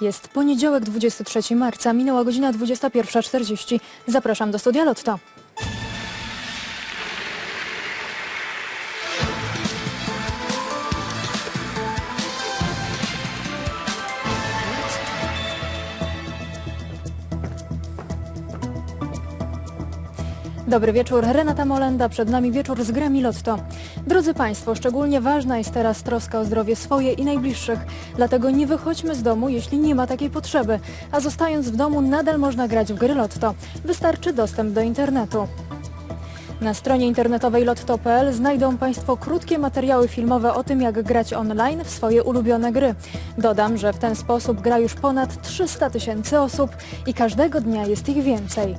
Jest poniedziałek 23 marca, minęła godzina 21.40. Zapraszam do studia Lotto. Dobry wieczór, Renata Molenda, przed nami wieczór z grami Lotto. Drodzy Państwo, szczególnie ważna jest teraz troska o zdrowie swoje i najbliższych, dlatego nie wychodźmy z domu, jeśli nie ma takiej potrzeby, a zostając w domu nadal można grać w gry Lotto. Wystarczy dostęp do internetu. Na stronie internetowej lotto.pl znajdą Państwo krótkie materiały filmowe o tym, jak grać online w swoje ulubione gry. Dodam, że w ten sposób gra już ponad 300 tysięcy osób i każdego dnia jest ich więcej.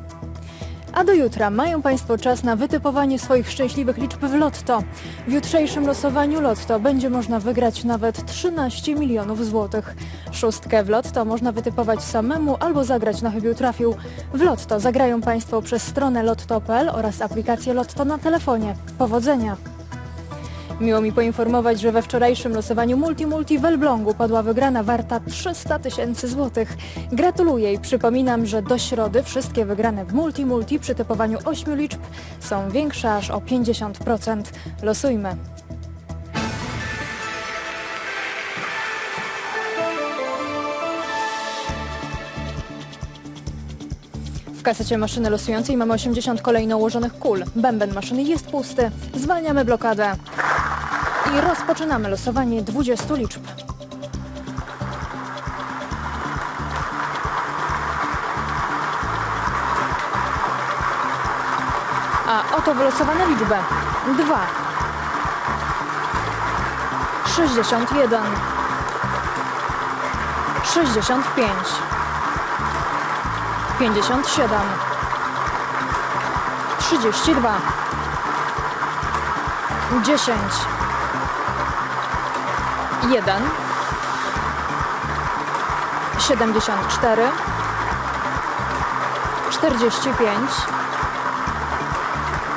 A do jutra mają Państwo czas na wytypowanie swoich szczęśliwych liczb w Lotto. W jutrzejszym losowaniu Lotto będzie można wygrać nawet 13 milionów złotych. Szóstkę w Lotto można wytypować samemu albo zagrać na chybił trafił. W Lotto zagrają Państwo przez stronę lotto.pl oraz aplikację Lotto na telefonie. Powodzenia! Miło mi poinformować, że we wczorajszym losowaniu Multi Multi w Elblągu padła wygrana warta 300 tysięcy złotych. Gratuluję i przypominam, że do środy wszystkie wygrane w Multi Multi przy typowaniu 8 liczb są większe aż o 50%. Losujmy. W kasecie maszyny losującej mamy 80 kolejno ułożonych kul. Bęben maszyny jest pusty. Zwalniamy blokadę. I rozpoczynamy losowanie 20 liczb. A oto wylosowane liczby. 2 61 65 57 32 10 1 74 45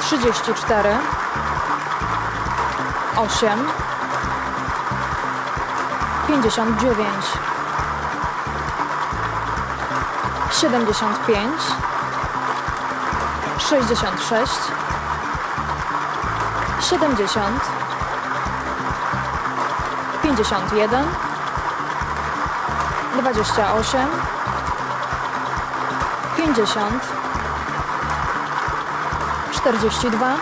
34 8 59 75 66 70 51 28 50 42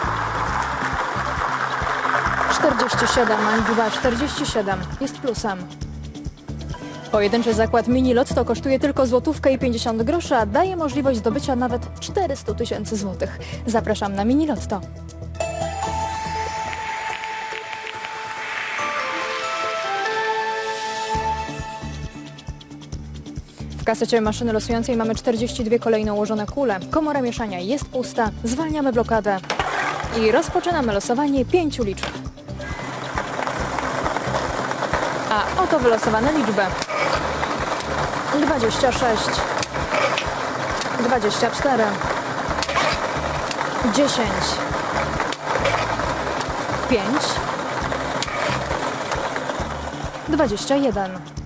47, a liczba 47 jest plusem. Pojedynczy zakład mini Lotto kosztuje tylko złotówkę i 50 groszy, a daje możliwość zdobycia nawet 400 tysięcy złotych. Zapraszam na mini Lotto. Kasecie maszyny losującej mamy 42 kolejno ułożone kule. Komora mieszania jest pusta. Zwalniamy blokadę. I rozpoczynamy losowanie pięciu liczb. A oto wylosowane liczby. 26 24 10 5 21 W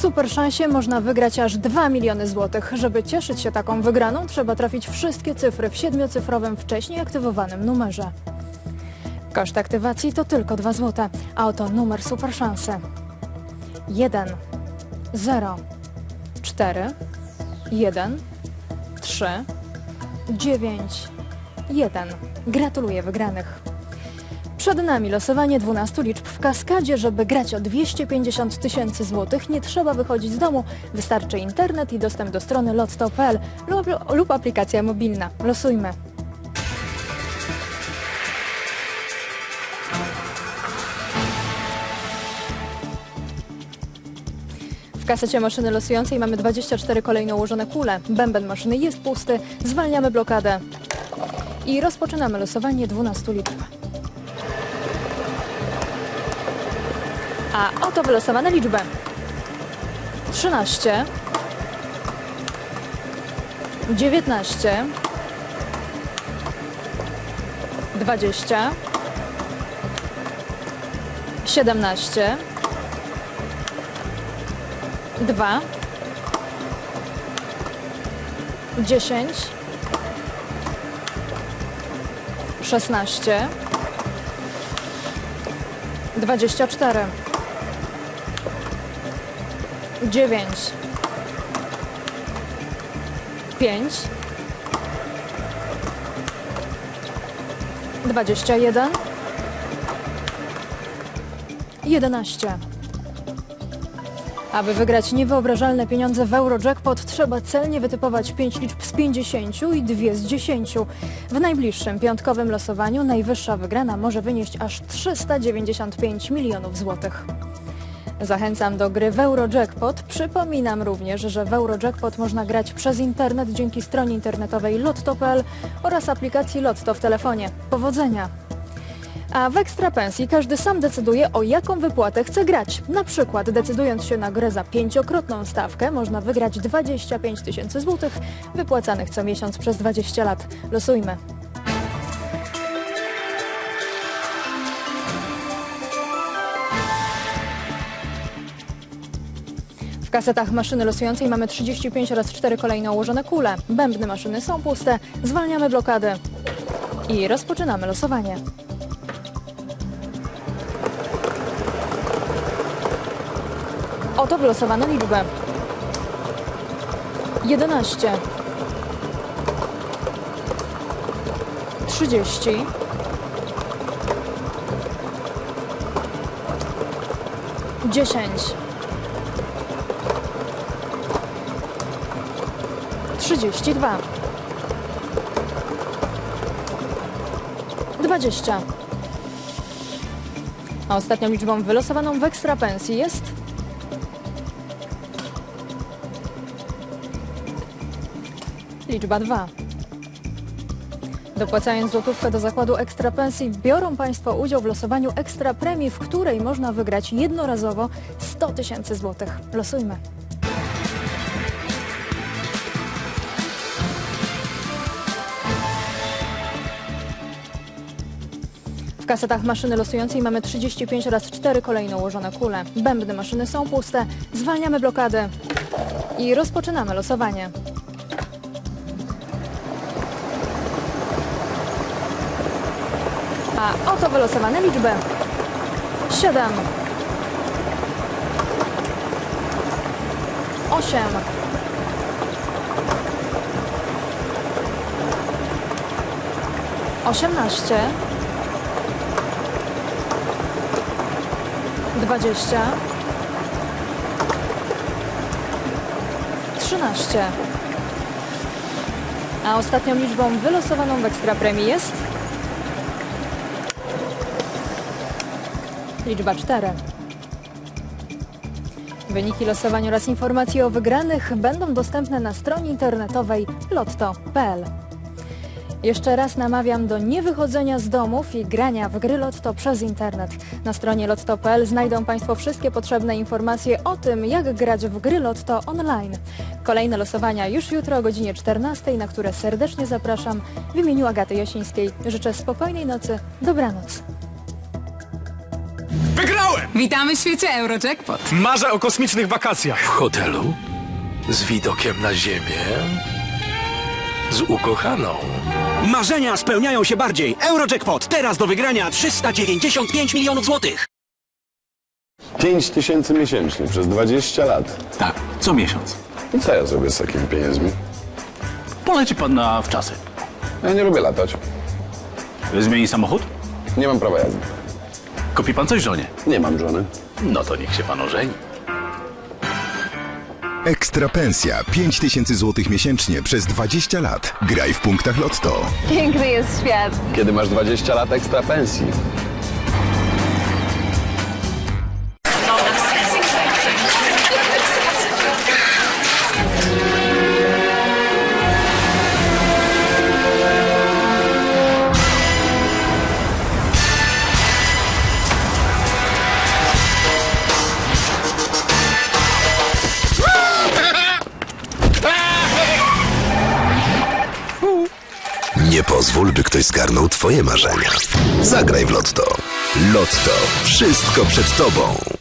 super szansie można wygrać aż 2 miliony złotych. Żeby cieszyć się taką wygraną, trzeba trafić wszystkie cyfry w siedmiocyfrowym wcześniej aktywowanym numerze. Koszt aktywacji to tylko 2 zł, a oto numer super szansy. 1 0 4 1 3 9 1. Gratuluję wygranych. Przed nami losowanie 12 liczb w kaskadzie. Żeby grać o 250 tysięcy złotych, nie trzeba wychodzić z domu. Wystarczy internet i dostęp do strony lotto.pl lub, lub aplikacja mobilna. Losujmy. W kasecie maszyny losującej mamy 24 kolejno ułożone kule. Bęben maszyny jest pusty. Zwalniamy blokadę. I rozpoczynamy losowanie 12 liczb. A oto wylosowane liczby. 13 19 20 17 2, 10, 16, 24, 9, 5, 21, 11. Aby wygrać niewyobrażalne pieniądze w Eurojackpot trzeba celnie wytypować 5 liczb z 50 i 2 z 10. W najbliższym piątkowym losowaniu najwyższa wygrana może wynieść aż 395 milionów złotych. Zachęcam do gry w Eurojackpot. Przypominam również, że w Eurojackpot można grać przez internet dzięki stronie internetowej lotto.pl oraz aplikacji Lotto w telefonie. Powodzenia! A w Ekstra Pensji każdy sam decyduje, o jaką wypłatę chce grać. Na przykład decydując się na grę za pięciokrotną stawkę, można wygrać 25 tysięcy złotych, wypłacanych co miesiąc przez 20 lat. Losujmy. W kasetach maszyny losującej mamy 35 oraz 4 kolejno ułożone kule. Bębny maszyny są puste, zwalniamy blokady i rozpoczynamy losowanie. Oto wylosowano liczbę. 11 30 10 32 20 A ostatnią liczbą wylosowaną w ekstra pensji jest liczba 2. Dopłacając złotówkę do zakładu ekstra pensji, biorą Państwo udział w losowaniu ekstra premii, w której można wygrać jednorazowo 100 tysięcy złotych. Losujmy. Kasetach maszyny losującej mamy 35 oraz 4 kolejno ułożone kule. Bębny maszyny są puste, zwalniamy blokady i rozpoczynamy losowanie. A oto wylosowane liczby. 7 8 18 20 13 A ostatnią liczbą wylosowaną w ekstra premii jest liczba 4. Wyniki losowań oraz informacje o wygranych będą dostępne na stronie internetowej lotto.pl. Jeszcze raz namawiam do niewychodzenia z domów i grania w gry Lotto przez internet. Na stronie lotto.pl znajdą Państwo wszystkie potrzebne informacje o tym, jak grać w gry Lotto online. Kolejne losowania już jutro o godzinie 14, na które serdecznie zapraszam. W imieniu Agaty Jasińskiej życzę spokojnej nocy, dobranoc. Wygrałem! Witamy w świecie Eurojackpot. Marzę o kosmicznych wakacjach. W hotelu? Z widokiem na ziemię? Z ukochaną? Marzenia spełniają się bardziej. Eurojackpot teraz do wygrania 395 milionów złotych. 5 tysięcy miesięcznie przez 20 lat. Tak, co miesiąc. I co ja zrobię z takimi pieniędzmi? Poleci pan na wczasy. Ja nie lubię latać. Zmieni samochód? Nie mam prawa jazdy. Kupi pan coś żonie? Nie mam żony. No to niech się pan ożeni. Ekstra pensja 5000 zł miesięcznie przez 20 lat. Graj w punktach Lotto. Piękny jest świat. Kiedy masz 20 lat ekstra pensji. Pozwól, by ktoś zgarnął twoje marzenia. Zagraj w Lotto. Lotto. Wszystko przed tobą.